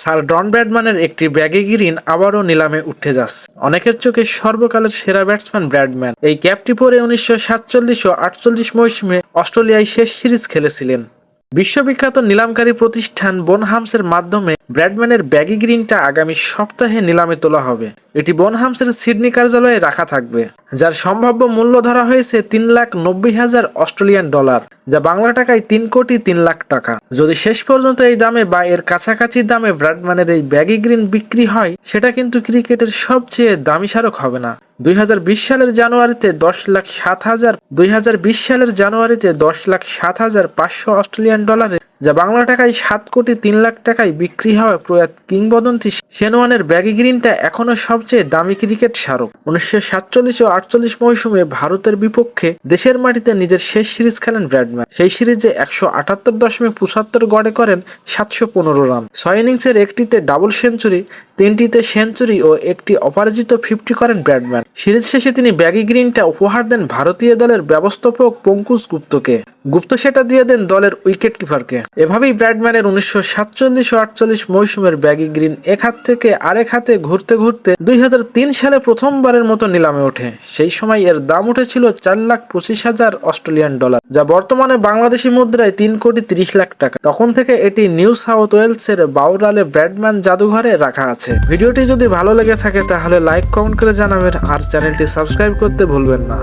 Sir ডন ব্র্যাডম্যানের একটি ব্যাগে গিরিন আবারও নিলামে উঠে যাচ্ছে। অনেকের চোখে সর্বকালের সেরা ব্যাটসম্যান ব্র্যাডম্যান। এই ক্যাপটি পরে উনিশশো সাতচল্লিশ ও আটচল্লিশ মৌসুমে অস্ট্রেলিয়ায় শেষ সিরিজ খেলেছিলেন। বিশ্ববিখ্যাত নিলামকারী প্রতিষ্ঠান বোনহামসের মাধ্যমে ব্র্যাডম্যানের ব্যাগি গ্রিনটা আগামী সপ্তাহে নিলামে তোলা হবে। এটি বোনহামসের সিডনি কার্যালয়ে রাখা থাকবে, যার সম্ভাব্য মূল্য ধরা হয়েছে তিন লাখ নব্বই হাজার অস্ট্রেলিয়ান ডলার, যা বাংলা টাকায় তিন কোটি তিন লাখ টাকা। যদি শেষ পর্যন্ত এই দামে বা এর কাছাকাছি দামে ব্র্যাডম্যানের এই ব্যাগি গ্রিন বিক্রি হয়, সেটা কিন্তু ক্রিকেটের সবচেয়ে দামি স্মারক হবে না। দুই হাজার বিশ সালের জানুয়ারিতে দশ লাখ সাত হাজার, দুই সালের জানুয়ারিতে দশ লাখ সাত হাজার পাঁচশো অস্ট্রেলিয়ান ডলারে, যা বাংলা টাকায় সাত কোটি তিন লাখ টাকায় বিক্রি হওয়া প্রয়াত কিংবদন্তি সেনওয়ানের ব্যাগি গ্রিনটা এখনও সবচেয়ে দামি ক্রিকেট স্মারক। উনিশশো সাতচল্লিশ ও আটচল্লিশ মৌসুমে ভারতের বিপক্ষে দেশের মাটিতে নিজের শেষ সিরিজ খেলেন ব্র্যাডম্যান। সেই সিরিজে একশো আটাত্তর দশমিক পঁচাত্তর গড়ে করেন সাতশো পনেরো রান। ছয় ইনিংসের একটিতে ডাবল সেঞ্চুরি, তিনটিতে সেঞ্চুরি ও একটি অপরাজিত ফিফটি করেন ব্র্যাডম্যান। সিরিজ শেষে তিনি ব্যাগি গ্রিনটা উপহার দেন ভারতীয় দলের ব্যবস্থাপক পঙ্কুশ গুপ্তকে। গুপ্ত সেটা দিয়ে দেন দলের উইকেট কিপারকে। এভাবেই ব্র্যাডম্যানের উনিশশো সাতচল্লিশ ও আটচল্লিশ মৌসুমের ব্যাগি গ্রিন এক হাত থেকে আরেক হাতে ঘুরতে ঘুরতে দুই হাজার তিন সালে প্রথমবারের মতো নিলামে ওঠে। সেই সময় এর দাম উঠেছিল চার লাখ পঁচিশ হাজার অস্ট্রেলিয়ান ডলার, যা বর্তমানে বাংলাদেশি মুদ্রায় তিন কোটি তিরিশ লাখ টাকা। তখন থেকে এটি নিউ সাউথ ওয়েলসের বাউরালে ব্র্যাডম্যান জাদুঘরে রাখা আছে। ভিডিওটি যদি ভালো লেগে থাকে তাহলে লাইক, কমেন্ট করে জানাবেন আর চ্যানেলটি সাবস্ক্রাইব করতে ভুলবেন না।